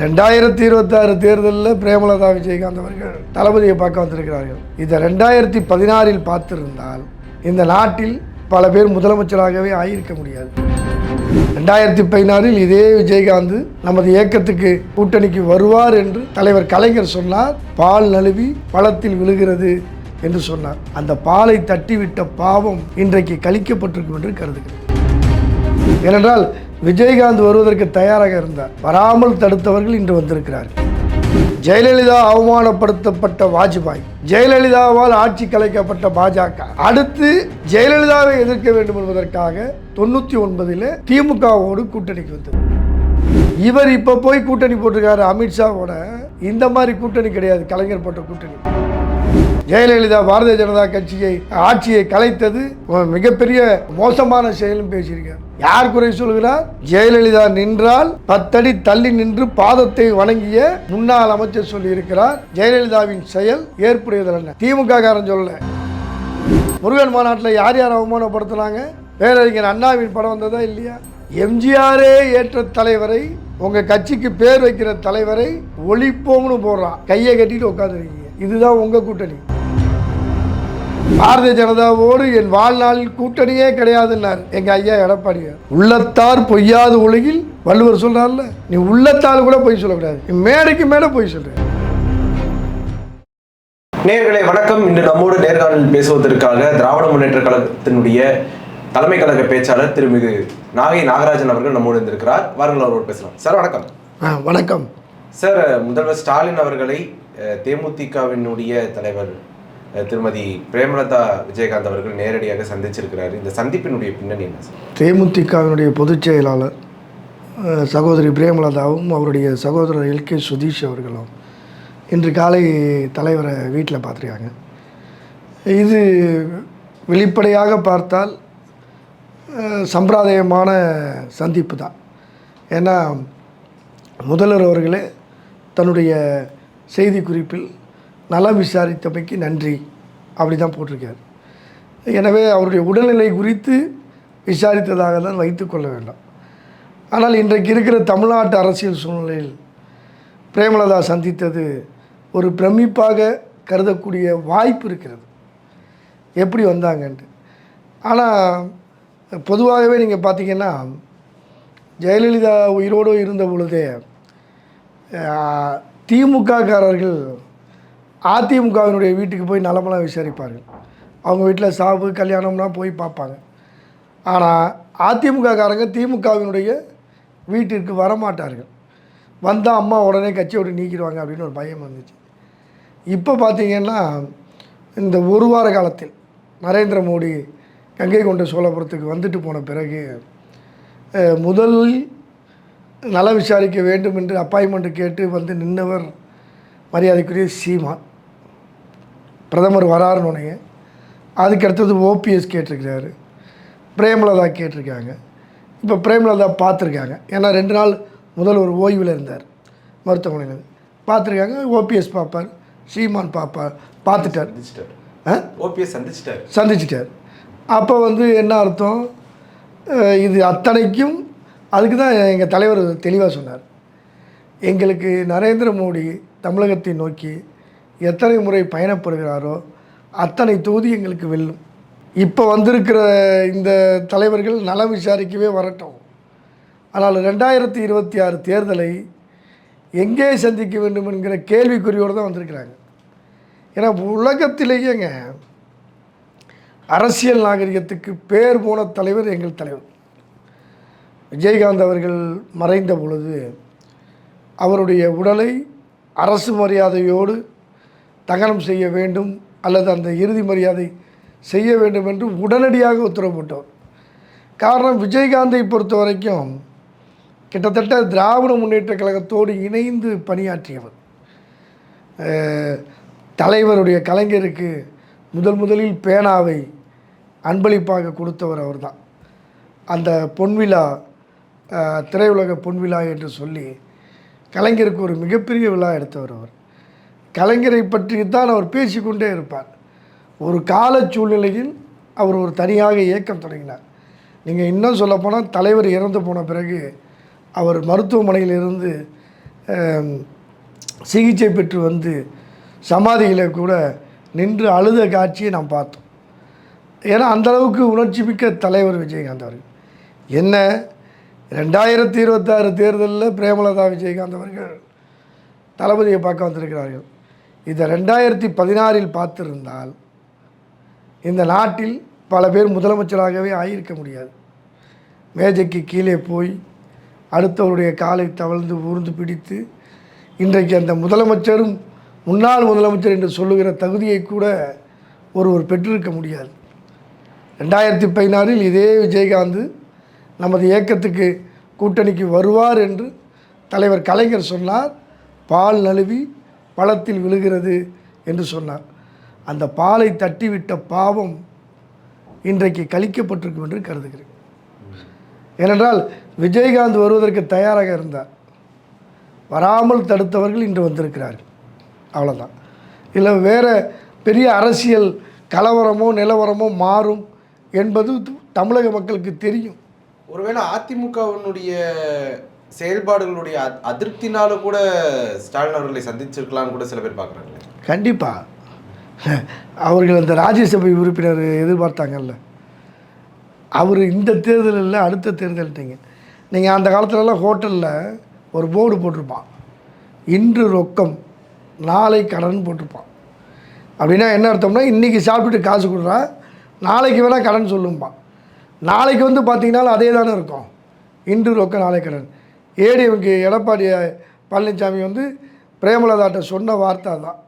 ரெண்டாயிரத்தி இருபத்தாறு தேர்தலில் பிரேமலதா விஜயகாந்த் அவர்கள் தளபதியை பார்க்க வந்திருக்கிறார்கள். இதை ரெண்டாயிரத்தி பதினாறில் பார்த்திருந்தால் இந்த நாட்டில் பல பேர் முதலமைச்சராகவே ஆயிருக்க முடியாது. ரெண்டாயிரத்தி பதினாறில் இதே விஜயகாந்த் நமது இயக்கத்துக்கு கூட்டணிக்கு வருவார் என்று தலைவர் கலைஞர் சொன்னார். பால் நழுவி பழத்தில் விழுகிறது என்று சொன்னார். அந்த பாலை தட்டிவிட்ட பாவம் இன்றைக்கு கழிக்கப்பட்டிருக்கும் என்று கருதுகிறேன். ஏனென்றால் விஜயகாந்த் வருவதற்கு தயாராக இருந்தார் வராமல் தடுத்தவர்கள் இன்று வந்திருக்கிறார் ஜெயலலிதா அவமானப்படுத்தப்பட்ட வாஜ்பாய் ஜெயலலிதாவால் ஆட்சி கலைக்கப்பட்ட பாஜக அடுத்து ஜெயலலிதாவை எதிர்க்க வேண்டும் என்பதற்காக தொண்ணூத்தி ஒன்பதில் திமுகவோடு கூட்டணிக்கு வந்தது. இவர் இப்ப போய் கூட்டணி போட்டிருக்காரு அமித்ஷாவோட இந்த மாதிரி கூட்டணி கிடையாது கலைஞர் போட்ட கூட்டணி. ஜெயலலிதா பாரதிய ஜனதா கட்சியை ஆட்சியை கலைத்தது மிகப்பெரிய மோசமான செயலும் பேசியிருக்கார். யார் குறை சொல்கிறார்? ஜெயலலிதா நின்றால் பத்தடி தள்ளி நின்று பாதத்தை வணங்கிய முன்னாள் அமைச்சர் சொல்லியிருக்கிறார். ஜெயலலிதாவின் செயல் ஏற்புடையதல்ல திமுக காரன் சொல்ல முருகன் மாநாட்டில் யார் யார் அவமானப்படுத்தினாங்க? பேரறிஞர் அண்ணாவின் படம் வந்ததா இல்லையா? எம்ஜிஆரே ஏற்ற தலைவரை உங்க கட்சிக்கு பேர் வைக்கிற தலைவரை ஒழிப்போம்னு போடுறான் கையை கட்டிட்டு உட்காந்துருக்கீங்க இதுதான் உங்க கூட்டணி. பாரதிய ஜனதாவோடு என் வாழ்நாளில் கூட்டணியே கிடையாதுன்னார். எங்க ஐயா எடப்பாடியார். உள்ளத்தார் பொய்யாத உலகில் வள்ளுவர் சொல்றாருல்ல நீ உள்ளத்தால் கூட பொய் சொல்லக்கூடாது. நீ மேடைக்கு மேடை பொய் சொல்ற. நேயர்களே வணக்கம். இன்று நம்மோடு நேர்காணலில் பேசுவதற்காக திராவிட முன்னேற்ற கழகத்தினுடைய தலைமை கழக பேச்சாளர் திருமிகு நாகை நாகராஜன் அவர்கள் நம்மோடு இருந்திருக்கிறார் வாருங்கள் அவரோடு பேசலாம். சார் வணக்கம். வணக்கம். சார் முதல்வர் ஸ்டாலின் அவர்களை தேமுதிகவினுடைய தலைவர் திருமதி பிரேமலதா விஜயகாந்த் அவர்கள் நேரடியாக சந்திச்சிருக்கிறார். இந்த சந்திப்பினுடைய பின்னணி என்ன சார்? தேமுதிகவினுடைய பொதுச் செயலாளர் சகோதரி பிரேமலதாவும் அவருடைய சகோதரர் எல். கே. சுதீஷ் அவர்களும் இன்று காலை தலைவரை வீட்டில் பார்த்துருக்காங்க. இது வெளிப்படையாக பார்த்தால் சம்பிரதாயமான சந்திப்பு தான். ஏன்னா முதல்வர் அவர்களே தன்னுடைய செய்தி குறிப்பில் நலம் விசாரித்தமைக்கு நன்றி. அப்படி தான் போட்டிருக்கார். எனவே அவருடைய உடல்நிலை குறித்து விசாரித்ததாக தான் வைத்துக்கொள்ள வேண்டாம். ஆனால் இன்றைக்கு இருக்கிற தமிழ்நாட்டு அரசியல் சூழ்நிலையில் பிரேமலதா சந்தித்தது ஒரு பிரமிப்பாக கருதக்கூடிய வாய்ப்பு இருக்கிறது. எப்படி வந்தாங்கன்ட்டு. ஆனால் பொதுவாகவே நீங்கள் பார்த்தீங்கன்னா ஜெயலலிதா உயிரோடு இருந்த பொழுதே திமுககாரர்கள் அதிமுகவினுடைய வீட்டுக்கு போய் நலமெல்லாம் விசாரிப்பார்கள். அவங்க வீட்டில் சாவு கல்யாணம்லாம் போய் பார்ப்பாங்க. ஆனால் அதிமுககாரங்க திமுகவினுடைய வீட்டிற்கு வரமாட்டார்கள். வந்தால் அம்மா உடனே கட்சியோடு விட்டு நீக்கிடுவாங்க அப்படின்னு ஒரு பயம் வந்துச்சு. இப்போ பார்த்தீங்கன்னா இந்த ஒரு வார காலத்தில் நரேந்திர மோடி கங்கை கொண்ட சோழபுரத்துக்கு வந்துட்டு போன பிறகு முதல் முதலில் நல விசாரிக்க வேண்டும் என்று அப்பாயின்மெண்ட் கேட்டு வந்து நின்றவர் மரியாதைக்குரிய சீமான். பிரதமர் வராருன்னு உடனே அதுக்கு அடுத்தது ஓபிஎஸ் கேட்டிருக்கிறாரு. பிரேமலதா கேட்டிருக்காங்க. இப்போ பிரேமலதா பார்த்துருக்காங்க. ஏன்னா ரெண்டு நாள் முதல் ஒரு ஓய்வில் இருந்தார் மருத்துவமனையில். பார்த்துருக்காங்க. ஓபிஎஸ் பார்ப்பார். சீமான் பார்ப்பார். பார்த்துட்டார். ஓபிஎஸ் சந்திச்சிட்டார். சந்திச்சிட்டார். அப்போ வந்து என்ன அர்த்தம்? இது அத்தனைக்கும் அதுக்கு தான் எங்கள் தலைவர் தெளிவாக சொன்னார். எங்களுக்கு நரேந்திர மோடி தமிழகத்தை நோக்கி எத்தனை முறை பயணப்படுகிறாரோ அத்தனை தொகுதி எங்களுக்கு வெல்லும். இப்போ வந்திருக்கிற இந்த தலைவர்கள் நலம் விசாரிக்கவே வரட்டும். ஆனால் ரெண்டாயிரத்தி இருபத்தி ஆறு தேர்தலை எங்கே சந்திக்க வேண்டும் என்கிற கேள்விக்குறியோடு தான் வந்திருக்கிறாங்க. ஏன்னா உலகத்திலேயேங்க அரசியல் நாகரிகத்துக்கு பேர் போன தலைவர் எங்கள் தலைவர். விஜயகாந்த் அவர்கள் மறைந்த பொழுது அவருடைய உடலை அரசு மரியாதையோடு தகனம் செய்ய வேண்டும் அல்லது அந்த இறுதி மரியாதை செய்ய வேண்டும் என்று உடனடியாக உத்தரவு போட்டவர் காரணம் விஜயகாந்தை பொறுத்த வரைக்கும் கிட்டத்தட்ட திராவிட முன்னேற்ற கழகத்தோடு இணைந்து பணியாற்றியவர். தலைவருடைய கலைஞருக்கு முதல் முதலில் பேனாவை அன்பளிப்பாக கொடுத்தவர் அவர்தான். அந்த பொன்விழா திரையுலக பொன்விழா என்று சொல்லி கலைஞருக்கு ஒரு மிகப்பெரிய விழா எடுத்தவர் அவர். கலைஞரை பற்றி தான் அவர் பேசிக்கொண்டே இருப்பார். ஒரு கால சூழ்நிலையில் அவர் ஒரு தனியாக இயக்கம் தொடங்கினார். நீங்கள் இன்னும் சொல்லப்போனால் தலைவர் இறந்து போன பிறகு அவர் மருத்துவமனையிலிருந்து இருந்து சிகிச்சை பெற்று வந்து சமாதியில் கூட நின்று அழுத காட்சியை நாம் பார்த்தோம். ஏன்னா அந்த அளவுக்கு உணர்ச்சி மிக்க தலைவர் விஜயகாந்த் அவர்கள். என்ன ரெண்டாயிரத்தி இருபத்தாறு தேர்தலில் பிரேமலதா விஜயகாந்த் அவர்கள் தளபதியை பார்க்க வந்திருக்கிறார்கள். இதை ரெண்டாயிரத்தி பதினாறில் பார்த்திருந்தால் இந்த நாட்டில் பல பேர் முதலமைச்சராகவே ஆகியிருக்க முடியாது. மேஜைக்கு கீழே போய் அடுத்தவருடைய காலை தவழ்ந்து ஊர்ந்து பிடித்து இன்றைக்கு அந்த முதலமைச்சரும் முன்னாள் முதலமைச்சர் என்று சொல்லுகிற தகுதியை கூட ஒருவர் பெற்றிருக்க முடியாது. ரெண்டாயிரத்தி பதினாறில் இதே விஜயகாந்த் நமது இயக்கத்துக்கு கூட்டணிக்கு வருவார் என்று தலைவர் கலைஞர் சொன்னார். பால் நழுவி பழத்தில் விழுகிறது என்று சொன்னார். அந்த பாலை தட்டிவிட்ட பாவம் இன்றைக்கு கழிக்கப்பட்டிருக்கும் என்று கருதுகிறேன். ஏனென்றால் விஜயகாந்த் வருவதற்கு தயாராக இருந்தார். வராமல் தடுத்தவர்கள் இன்று வந்திருக்கிறார்கள். அவ்வளோதான் இல்லை வேறு பெரிய அரசியல் கலவரமோ நிலவரமோ மாறும் என்பது தமிழக மக்களுக்கு தெரியும். ஒருவேளை அதிமுகவினுடைய செயல்பாடுகளுடைய அ- அதிருப்தினால கூட ஸ்டாலின் அவர்களை சந்திச்சிருக்கலாம்னு கூட சில பேர் பார்க்குறாங்களே. கண்டிப்பாக அவர்கள் அந்த ராஜ்யசபை உறுப்பினர் எதிர்பார்த்தாங்கல்ல. அவர் இந்த தேர்தல் இல்லை அடுத்த தேர்தல்ட்டீங்க. நீங்கள் அந்த காலத்துலலாம் ஹோட்டலில் ஒரு போர்டு போட்டிருப்பான். இன்று ரொக்கம் நாளை கடன் போட்டிருப்பான். அப்படின்னா என்ன அர்த்தம்னா இன்றைக்கி சாப்பிட்டுட்டு காசு கொடுறா நாளைக்கு வேணால் கடன் சொல்லும்பான் நாளைக்கு வந்து பார்த்திங்கனாலும் அதே தானே இருக்கும். இன்று ரொக்கம் நாளை கடன். ஏடிஎம்கே எடப்பாடி பழனிசாமி வந்து பிரேமலதாட்ட சொன்ன வார்த்தை தான்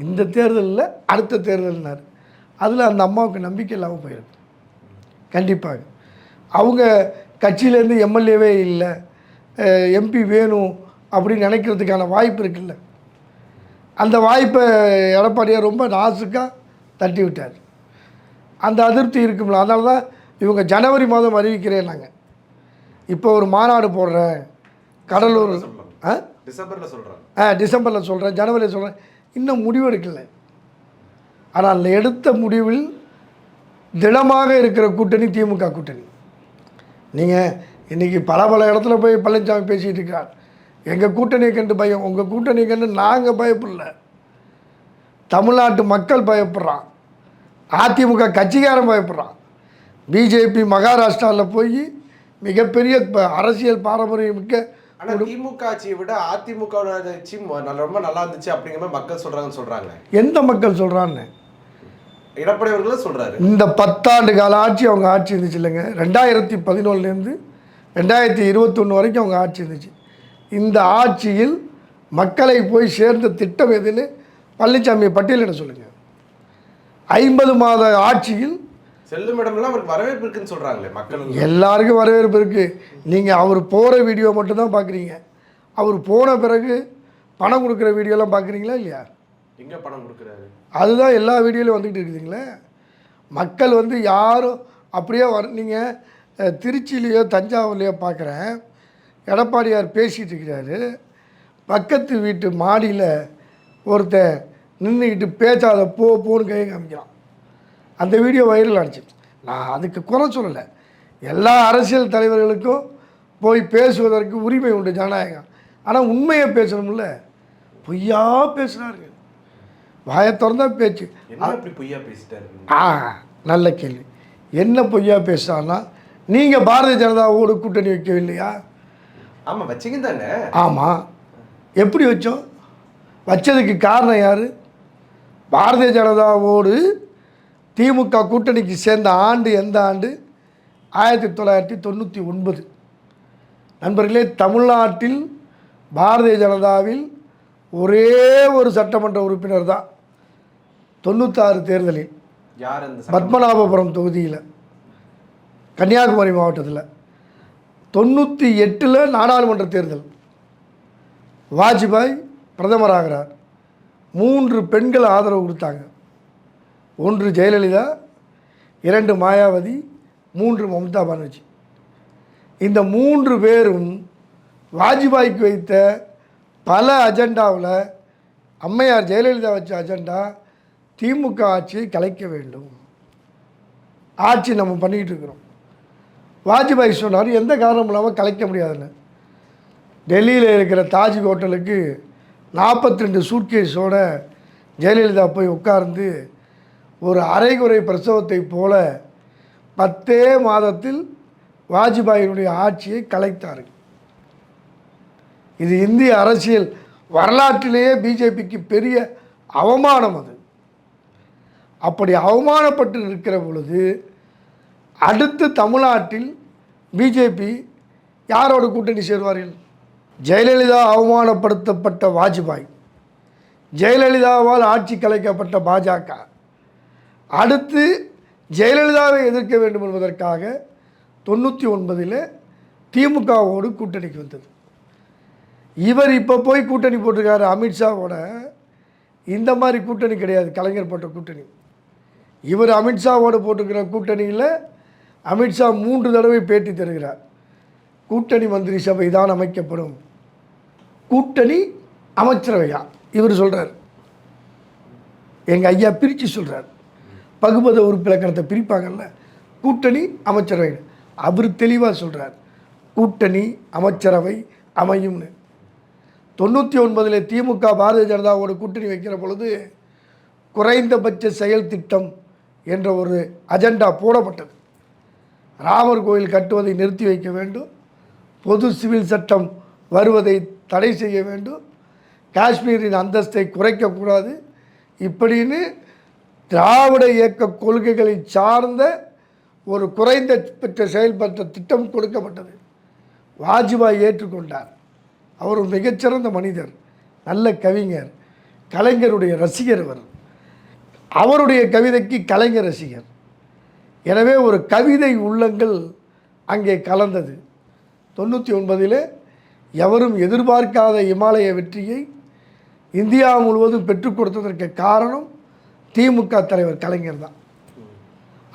இந்த தேர்தலில் அடுத்த தேர்தல்னார். அதில் அந்த அம்மாவுக்கு நம்பிக்கை இல்லாமல் போயிருக்கு கண்டிப்பாக. அவங்க கட்சியிலேருந்து எம்எல்ஏவே இல்லை எம்பி வேணும் அப்படின்னு நினைக்கிறதுக்கான வாய்ப்பு இருக்குல்ல. அந்த வாய்ப்பை எடப்பாடியார் ரொம்ப நாசுக்காக தட்டி விட்டார் அந்த அதிருப்தி இருக்கும்ல. அதனால தான் இவங்க ஜனவரி மாதம் அறிவிக்கிறேன் நாங்கள் இப்போ ஒரு மாநாடு போடுறேன் கடலூர் ஆ? டிசம்பர்ல சொல்றாங்க. ஆ டிசம்பரில் சொல்கிறேன் ஜனவரியில் சொல்கிறேன் இன்னும் முடிவெடுக்கலை ஆனால் எடுத்த முடிவில் திடமாக இருக்கிற கூட்டணி திமுக கூட்டணி. நீங்கள் இன்றைக்கி பல பல இடத்துல போய் பழனிசாமி பேசிகிட்டு இருக்கார். எங்கள் கூட்டணியை கண்டு பயம். உங்கள் கூட்டணியை கண்டு நாங்கள் பயப்படல. தமிழ்நாட்டு மக்கள் பயப்படுறான். அதிமுக கட்சிக்காரன் பயப்படுறான். பிஜேபி மகாராஷ்டிராவில் போய் மிகப்பெரிய அரசியல் பாரம்பரியம் மிக்க ஆனா திமுக ஆட்சியை விட அதிமுக ஆட்சி ரொம்ப நல்லா இருந்துச்சு அப்படிங்கிற மாதிரி மக்கள் சொல்றாங்கன்னு சொல்றாங்க எந்த மக்கள் சொல்கிறான்னு எடப்பாடி அவர்களும் சொல்றாரு. இந்த பத்தாண்டு கால ஆட்சி அவங்க ஆட்சி இருந்துச்சு இல்லைங்க. ரெண்டாயிரத்தி பதினொன்றுலேருந்து ரெண்டாயிரத்தி இருபத்தொன்று வரைக்கும் அவங்க ஆட்சி இருந்துச்சு. இந்த ஆட்சியில் மக்களை போய் சேர்ந்த திட்டம் எதுன்னு பழனிசாமியை பட்டியலிட சொல்லுங்கள் ஐம்பது மாத ஆட்சியில் செல்லும் இடமெல்லாம் அவருக்கு வரவேற்பு இருக்குன்னு சொல்றாங்களே மக்கள். எல்லாருக்கும் வரவேற்பு இருக்குது நீங்கள் அவர் போகிற வீடியோ மட்டும்தான் பார்க்குறீங்க அவர் போன பிறகு பணம் கொடுக்குற வீடியோலாம் பார்க்குறீங்களா இல்லையா? எங்க பணம் கொடுக்குறாரு? அதுதான் எல்லா வீடியோலையும் வந்துக்கிட்டு இருக்குதுங்களே. மக்கள் வந்து யாரும் அப்படியே வர நீங்கள் திருச்சியிலையோ தஞ்சாவூர்லையோ பார்க்குறேன் எடப்பாடியார் பேசிகிட்டு இருக்கிறாரு. பக்கத்து வீட்டு மாடியில் ஒருத்தன் நின்றுக்கிட்டு பேசாத போ போன்னு கை காமிக்கிறான். அந்த வீடியோ வைரல் ஆச்சு நான் அதுக்கு குறை சொல்லலை. எல்லா அரசியல் தலைவர்களுக்கும் போய் பேசுவதற்கு உரிமை உண்டு ஜனநாயகம். ஆனால் உண்மையை பேசணும்ல. பொய்யா பேசுகிறாருங்க வாயை திறந்தா பேச்சு. பொய்யா பேசிட்டாரு? ஆ நல்ல கேள்வி. என்ன பொய்யா பேசுறான்னா நீங்கள் பாரதிய ஜனதாவோடு கூட்டணி வைக்கவில்லையா? ஆமா வச்சிங்க தானே. ஆமாம் எப்படி வச்சோம்? வச்சதுக்கு காரணம் யார்? பாரதிய ஜனதாவோடு திமுக கூட்டணிக்கு சேர்ந்த ஆண்டு எந்த ஆண்டு? ஆயிரத்தி தொள்ளாயிரத்தி தொண்ணூற்றி ஒன்பது. நண்பர்களே தமிழ்நாட்டில் பாரதிய ஜனதாவில் ஒரே ஒரு சட்டமன்ற உறுப்பினர் தான் தொண்ணூத்தாறு தேர்தலில். பத்மநாபபுரம் தொகுதியில் கன்னியாகுமரி மாவட்டத்தில். தொண்ணூற்றி எட்டில் நாடாளுமன்ற தேர்தல். வாஜ்பாய் பிரதமராகிறார். மூன்று பெண்கள் ஆதரவு கொடுத்தாங்க. ஒன்று ஜெயலலிதா இரண்டு மாயாவதி மூன்று மம்தா பானர்ஜி. இந்த மூன்று பேரும் வாஜ்பாய்க்கு வைத்த பல அஜெண்டாவில் அம்மையார் ஜெயலலிதா வச்ச அஜெண்டா திமுக ஆட்சியை கலைக்க வேண்டும். ஆட்சி நம்ம பண்ணிக்கிட்டு இருக்கிறோம். வாஜ்பாய் சொன்னார் எந்த காரணம் இல்லாமல் கலைக்க முடியாதுன்னு. டெல்லியில் இருக்கிற தாஜ் ஹோட்டலுக்கு நாற்பத்தி ரெண்டு சூட்கேஸோட ஜெயலலிதா போய் உட்கார்ந்து ஒரு அரைகுறை பிரசவத்தை போல பத்தே மாதத்தில் வாஜ்பாயினுடைய ஆட்சியை கலைத்தார்கள். இது இந்திய அரசியல் வரலாற்றிலேயே பிஜேபிக்கு பெரிய அவமானம் அது. அப்படி அவமானப்பட்டு நிற்கிற பொழுது அடுத்து தமிழ்நாட்டில் பிஜேபி யாரோட கூட்டணி சேருவார்கள்? ஜெயலலிதா அவமானப்படுத்தப்பட்ட வாஜ்பாய். ஜெயலலிதாவால் ஆட்சி கலைக்கப்பட்ட பாஜக. அடுத்து ஜெயலலிதாவை எதிர்க்க வேண்டும் என்பதற்காக தொண்ணூற்றி ஒன்பதில் திமுகவோடு கூட்டணிக்கு வந்தது. இவர் இப்போ போய் கூட்டணி போட்டிருக்காரு அமித்ஷாவோட இந்த மாதிரி கூட்டணி கிடையாது கலைஞர் போட்ட கூட்டணி. இவர் அமித்ஷாவோடு போட்டிருக்கிற கூட்டணியில் அமித்ஷா மூன்று தடவை பேட்டி தருகிறார். கூட்டணி மந்திரி சபை தான் அமைக்கப்படும். கூட்டணி அமைச்சரவையா? இவர் சொல்கிறார் எங்கள் ஐயா பிரித்து சொல்கிறார் பகுபத உறுப்பிலக்கணத்தை பிரிப்பாங்கல்ல? கூட்டணி அமைச்சரவை. அவர் தெளிவாக சொல்கிறார் கூட்டணி அமைச்சரவை அமையும்னு. தொண்ணூற்றி ஒன்பதில் திமுக பாரதிய ஜனதாவோட கூட்டணி வைக்கிற பொழுது குறைந்தபட்ச செயல் திட்டம் என்ற ஒரு அஜெண்டா போடப்பட்டது. ராமர் கோயில் கட்டுவதை நிறுத்தி வைக்க வேண்டும். பொது சிவில் சட்டம் வருவதை தடை செய்ய வேண்டும். காஷ்மீரின் அந்தஸ்தை குறைக்கக்கூடாது. இப்படின்னு திராவிட இயக்க கொள்கைகளை சார்ந்த ஒரு குறைந்த பெற்ற செயல்பட்ட திட்டம் கொடுக்கப்பட்டது. வாஜ்பாய் ஏற்றுக்கொண்டார். அவர் ஒரு மிகச்சிறந்த மனிதர் நல்ல கவிஞர் கலைஞருடைய ரசிகர் அவர் அவருடைய கவிதைக்கு கலைஞர் ரசிகர். எனவே ஒரு கவிதை உள்ளங்கள் அங்கே கலந்தது. தொண்ணூற்றி ஒன்பதில் எவரும் எதிர்பார்க்காத இமாலய வெற்றியை இந்தியா முழுவதும் பெற்றுக் கொடுத்ததற்கு காரணம் திமுக தலைவர் கலைஞர் தான்.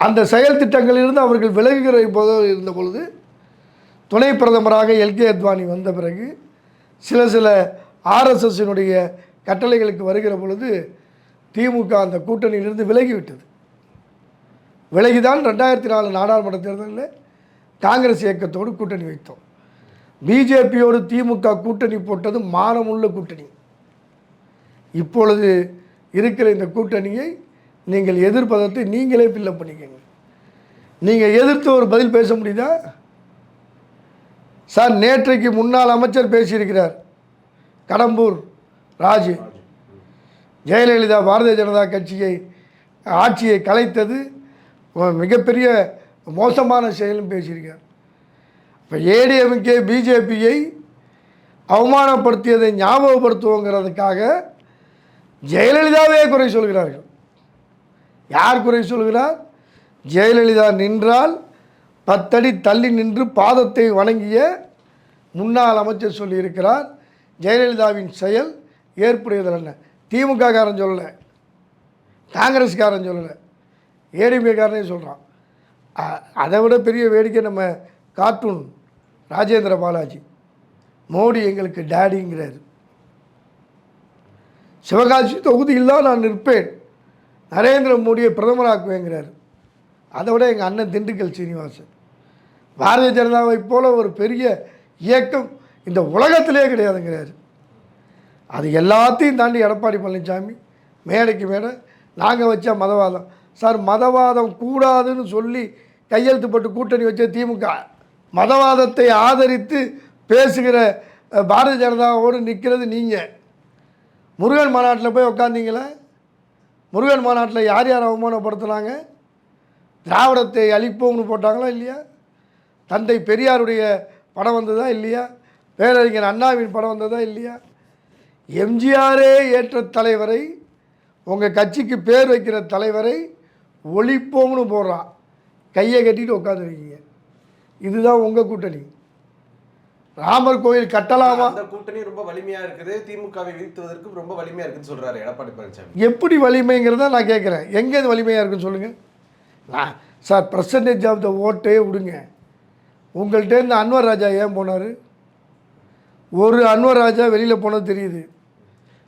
அந்த செயல் திட்டங்களிலிருந்து அவர்கள் விலகுகிற போது இருந்த பொழுது துணை பிரதமராக எல்கே அத்வானி வந்த பிறகு சில சில ஆர்எஸ்எஸ்ஸினுடைய கட்டளைகளுக்கு வருகிற பொழுது திமுக அந்த கூட்டணியிலிருந்து விலகிவிட்டது. விலகிதான் ரெண்டாயிரத்தி நாலு நாடாளுமன்ற தேர்தலில் காங்கிரஸ் இயக்கத்தோடு கூட்டணி வைத்தோம். பிஜேபியோடு திமுக கூட்டணி போட்டது மானமுள்ள கூட்டணி. இப்பொழுது இருக்கிற இந்த கூட்டணியை நீங்கள் எதிர்ப்பதத்தை நீங்களே ஃபில்லப் பண்ணிக்கங்க. நீங்கள் எதிர்த்து ஒரு பதில் பேச முடியுதா? சார் நேற்றைக்கு முன்னாள் அமைச்சர் பேசியிருக்கிறார். கடம்பூர் ராஜு. ஜெயலலிதா பாரதிய ஜனதா கட்சியை ஆட்சியை கலைத்தது மிகப்பெரிய மோசமான செயலும் பேசியிருக்கார் இப்போ ஏடிஎம்கே பிஜேபியை அவமானப்படுத்தியதை ஞாபகப்படுத்துவோங்கிறதுக்காக ஜெயலலிதாவே குறை சொல்கிறார்கள். யார் குறை சொல்கிறார்? ஜெயலலிதா நின்றால் பத்தடி தள்ளி நின்று பாதத்தை வணங்கிய முன்னாள் அமைச்சர் சொல்லியிருக்கிறார் ஜெயலலிதாவின் செயல் ஏற்புடையதில் என்ன திமுக காரன் சொல்லலை. காங்கிரஸ்காரன் சொல்லலை. ஏடிஎம்கேக்காரனே சொல்கிறான் அதை விட பெரிய வேடிக்கை நம்ம கார்ட்டூன் ராஜேந்திர பாலாஜி. மோடி எங்களுக்கு டேடிங்கிறாரு. சிவகாசி தொகுதியில் தான் நான் நிற்பேன். நரேந்திர மோடியை பிரதமராக்குவேங்கிறார். அதை விட எங்கள் அண்ணன் திண்டுக்கல் சீனிவாசன். பாரதிய ஜனதாவை போல ஒரு பெரிய இயக்கம் இந்த உலகத்திலே கிடையாதுங்கிறார். அது எல்லாத்தையும் தாண்டி எடப்பாடி பழனிசாமி மேடைக்கு மேடை நாங்கள் வச்ச மதவாதம். சார் மதவாதம் கூடாதுன்னு சொல்லி கையெழுத்து போட்டு கூட்டணி வச்ச திமுக மதவாதத்தை ஆதரித்து பேசுகிற பாரதிய ஜனதாவோடு நிற்கிறது நீங்கள் முருகன் மாநாட்டில் போய் உட்காந்திங்களே முருகன் மாநாட்டில் யார் யார் அவமானப்படுத்தினாங்க? திராவிடத்தை அழிப்போம்னு போட்டாங்களா இல்லையா? தந்தை பெரியாருடைய படம் வந்ததா இல்லையா? பேரறிஞர் அண்ணாவின் படம் வந்ததா இல்லையா? எம்ஜிஆரே ஏற்ற தலைவரை உங்கள் கட்சிக்கு பேர் வைக்கிற தலைவரை ஒழிப்போம்னு போடுறான் கையை கட்டிட்டு உட்காந்துருக்கீங்க இதுதான் உங்கள் கூட்டணி. ராமர் கோயில் கட்டலாமா? அந்த கூட்டணி ரொம்ப வலிமையா இருக்குது. திமுகவை வீழ்த்துவதற்கு ரொம்ப வலிமையா இருக்குன்னு சொல்றாரு எடப்பாடி பழனிசாமி. எப்படி வலிமைங்கிறத நான் கேட்குறேன். எங்கே அது வலிமையாக இருக்குன்னு சொல்லுங்கள் நான் சார் பர்சன்டேஜ் ஆஃப் த ஓட்டே விடுங்க. உங்கள்கிட்ட இருந்து அன்வர் ராஜா ஏன் போனார்? ஒரு அன்வர் ராஜா வெளியில் போனது தெரியுது.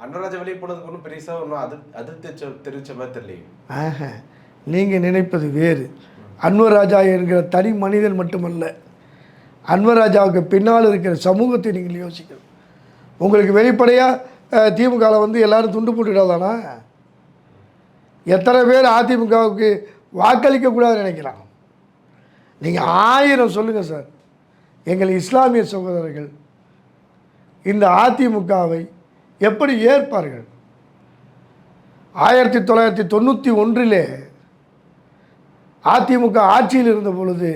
அன்னராஜா வெளியே போனதுக்கு ஒன்றும் பெருசா ஒன்றும் அது அதிர்ச்சி தெரிவிச்ச மாதிரி தெரியலையே. ஆஹா நீங்கள் நினைப்பது வேறு. அன்வர் ராஜா என்கிற தனி மனிதன் மட்டுமல்ல. அன்வராஜாவுக்கு பின்னால் இருக்கிற சமூகத்தை நீங்கள் யோசிக்கணும். உங்களுக்கு வெளிப்படையாக திமுகவில் வந்து எல்லாரும் துண்டு போட்டுடாதானா எத்தனை பேர் அதிமுகவுக்கு வாக்களிக்கக்கூடாதுன்னு நினைக்கிறான்? நீங்கள் ஆயிரம் சொல்லுங்கள் சார். எங்கள் இஸ்லாமிய சகோதரர்கள் இந்த அதிமுகவை எப்படி ஏற்பார்கள்? ஆயிரத்தி தொள்ளாயிரத்தி தொண்ணூற்றி ஒன்றிலே அதிமுக ஆட்சியில் இருந்த பொழுது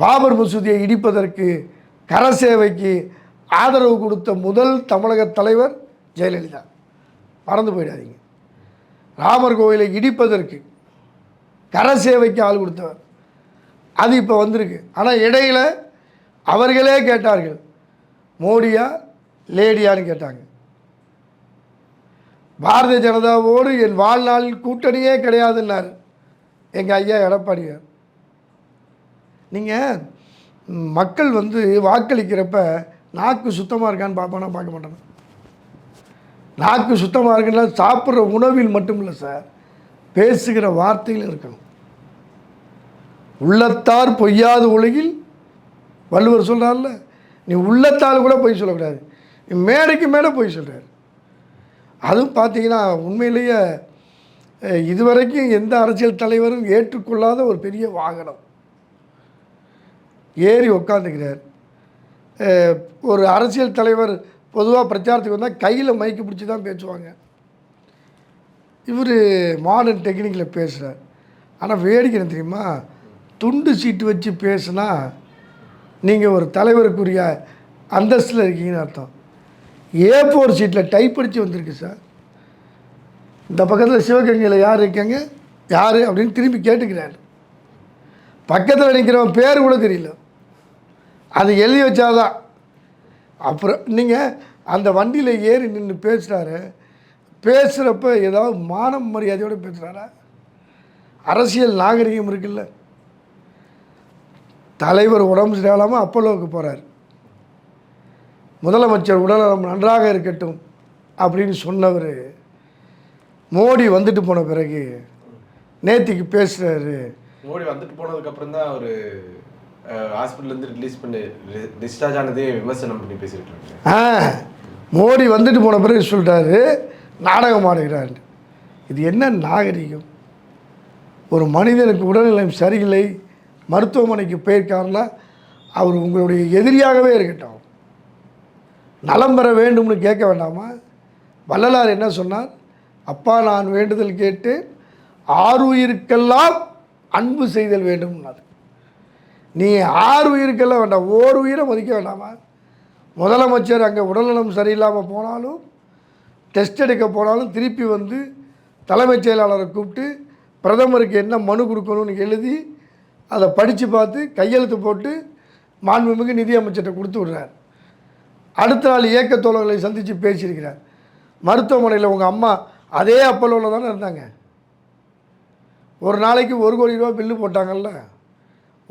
பாபர் மசூதியை இடிப்பதற்கு கரசேவைக்கு ஆதரவு கொடுத்த முதல் தமிழக தலைவர் ஜெயலலிதா. மறந்து போயிடாதீங்க. ராமர் கோவிலை இடிப்பதற்கு கரசேவைக்கு ஆள் கொடுத்தவர். அது இப்போ வந்திருக்கு. ஆனால் இடையில் அவர்களே கேட்டார்கள். மோடியா லேடியான்னு கேட்டாங்க. பாரதிய ஜனதாவோடு என் வாழ்நாளில் கூட்டணியே கிடையாதுன்னார் எங்கள் ஐயா எடப்பாடியார். நீங்கள் மக்கள் வந்து வாக்களிக்கிறப்ப நாக்கு சுத்தமாக இருக்கான்னு பார்ப்பானா பார்க்க மாட்டானா? நாக்கு சுத்தமாக இருக்குன்னா சாப்பிட்ற உணவில் மட்டும் இல்லை சார் பேசுகிற வார்த்தையில் இருக்கணும். உள்ளத்தார் பொய்யாத உலகில் வள்ளுவர் சொல்கிறார்ல நீ உள்ளத்தால் கூட பொய் சொல்லக்கூடாது. நீ மேடைக்கு மேடை பொய் சொல்கிறார் அதுவும் பார்த்தீங்கன்னா உண்மையிலேயே இதுவரைக்கும் எந்த அரசியல் தலைவரும் ஏற்றுக்கொள்ளாத ஒரு பெரிய வாகனம். ஏறி உக்காந்துக்கிறார். ஒரு அரசியல் தலைவர் பொதுவாக பிரச்சாரத்துக்கு வந்தால் கையில் மைக்கு பிடிச்சி தான் பேசுவாங்க. இவர் மாடர்ன் டெக்னிக்கில் பேசுகிறார் ஆனால் வேடிக்கை என்ன தெரியுமா? துண்டு சீட்டு வச்சு பேசுனா நீங்கள் ஒரு தலைவருக்குரிய அந்தஸ்தில் இருக்கீங்கன்னு அர்த்தம். ஏ ஃபோர் சீட்டில் டைப் அடித்து வந்திருக்கு சார். இந்த பக்கத்தில் சிவகங்கையில் யார் இருக்காங்க? யார்? அப்படின்னு திரும்பி கேட்டுக்கிறாரு. பக்கத்தில் நிற்கிறவன் பேர் கூட தெரியல. அது எழுதி வச்சாதான். அப்புறம் நீங்கள் அந்த வண்டியில் ஏறி நின்று பேசுகிறாரு பேசுகிறப்ப ஏதாவது மானம் மரியாதையோடு பேசுகிறாரா அரசியல் நாகரிகம் இருக்குல்ல. தலைவர் உடம்பு சரியில்லாமல் அப்பல்லோவுக்கு போகிறார் முதலமைச்சர் உடல்நலம் நன்றாக இருக்கட்டும் அப்படின்னு சொன்னவர் மோடி வந்துட்டு போன பிறகு நேத்திக்கு பேசுகிறாரு மோடி வந்துட்டு போனதுக்கப்புறம் தான் அவர் ஹாஸ்பிட்டல்லேருந்து ரிலீஸ் பண்ணி டிஸ்சார்ஜ் ஆனதே விமர்சனம் பண்ணி பேசியிருக்காங்க ஆ மோடி வந்துட்டு போன பிறகு சொல்லிட்டாரு நாடகம் ஆடுகிறார். இது என்ன நாகரிகம்? ஒரு மனிதனுக்கு உடல்நிலை சரியில்லை மருத்துவமனைக்கு போயிருக்காருன்னா அவர் உங்களுடைய எதிரியாகவே இருக்கட்டும். நலம் பெற வேண்டும்னு கேட்க வேண்டாமா? வள்ளலார் என்ன சொன்னார்? அப்பா நான் வேண்டுதல் கேட்டு ஆறு உயிருக்கெல்லாம் அன்பு செய்தல் வேண்டும்னார். நீ ஆறு உயிருக்கெல்லாம் வேண்டாம் ஓர் உயிரை மதிக்க வேண்டாமா? முதலமைச்சர் அங்கே உடல்நலம் சரியில்லாமல் போனாலும் டெஸ்ட் எடுக்க போனாலும் திருப்பி வந்து தலைமைச் செயலாளரை கூப்பிட்டு பிரதமருக்கு என்ன மனு கொடுக்கணும்னு எழுதி அதை படித்து பார்த்து கையெழுத்து போட்டு மாண்புமிகு நிதியமைச்சர்கிட்ட கொடுத்து விடுறார். அடுத்த நாள் இயக்க தோழர்களை சந்தித்து பேசியிருக்கிறார். மருத்துவமனையில் உங்கள் அம்மா அதே அப்பல்லோவில் தானே இருந்தாங்க. ஒரு நாளைக்கு ஒரு கோடி ரூபா பில்லு போட்டாங்கல்ல?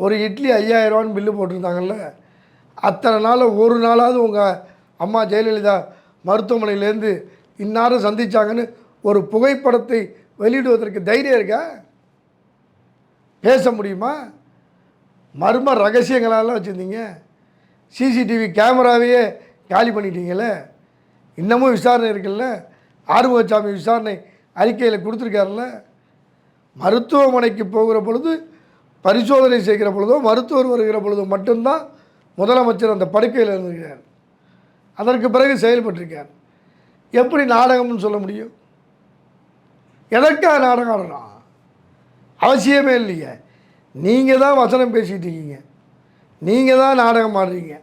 ஒரு இட்லி ஐயாயிரரூவான்னு பில்லு போட்டிருந்தாங்கல்ல அத்தனை நாள் ஒரு நாளாவது உங்கள் அம்மா ஜெயலலிதா மருத்துவமனையிலேருந்து இன்னாரும் சந்திச்சாங்கன்னு ஒரு புகைப்படத்தை வெளியிடுவதற்கு தைரியம் இருக்கா? பேச முடியுமா? மர்ம ரகசியங்களெல்லாம் வச்சுருந்தீங்க. சிசிடிவி கேமராவையே காலி பண்ணிட்டீங்களே இன்னமும் விசாரணை இருக்குல்ல? ஆறுமுகசாமி விசாரணை அறிக்கையில் கொடுத்துருக்காருல்ல? மருத்துவமனைக்கு போகிற பொழுது பரிசோதனை செய்கிற பொழுதோ மருத்துவர் வருகிற பொழுதோ மட்டும்தான் முதலமைச்சர் அந்த படுக்கையில் இருந்திருக்கிறார். அதற்கு பிறகு செயல்பட்டிருக்கார். எப்படி நாடகம்னு சொல்ல முடியும்? எதற்காக நாடகம் ஆடணும் அவசியமே இல்லையே நீங்கள் தான் வசனம் பேசிகிட்டு இருக்கீங்க. நீங்கள் தான் நாடகம் ஆடுறீங்க.